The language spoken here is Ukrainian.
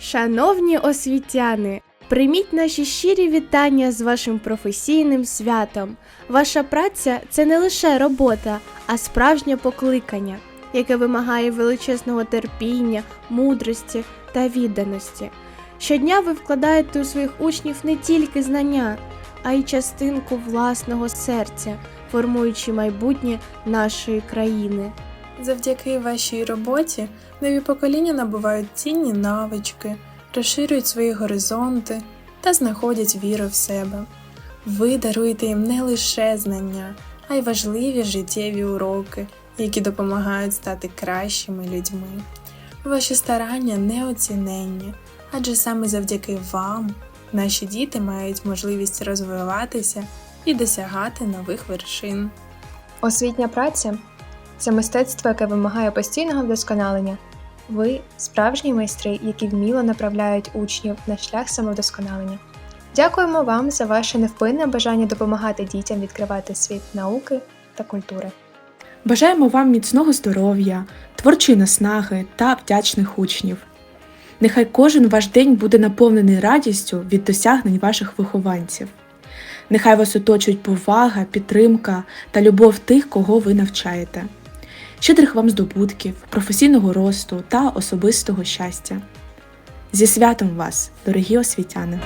Шановні освітяни, прийміть наші щирі вітання з вашим професійним святом. Ваша праця це не лише робота, а справжнє покликання, яке вимагає величезного терпіння, мудрості та відданості. Щодня ви вкладаєте у своїх учнів не тільки знання, а й частинку власного серця, формуючи майбутнє нашої країни. Завдяки вашій роботі нові покоління набувають цінні навички, розширюють свої горизонти та знаходять віру в себе. Ви даруєте їм не лише знання, а й важливі життєві уроки, які допомагають стати кращими людьми. Ваші старання неоціненні, адже саме завдяки вам наші діти мають можливість розвиватися і досягати нових вершин. Освітня праця це мистецтво, яке вимагає постійного вдосконалення. Ви справжні майстри, які вміло направляють учнів на шлях самовдосконалення. Дякуємо вам за ваше невпинне бажання допомагати дітям відкривати світ науки та культури. Бажаємо вам міцного здоров'я, творчої наснаги та вдячних учнів. Нехай кожен ваш день буде наповнений радістю від досягнень ваших вихованців. Нехай вас оточують повага, підтримка та любов тих, кого ви навчаєте. Щедрих вам здобутків, професійного росту та особистого щастя. Зі святом вас, дорогі освітяни!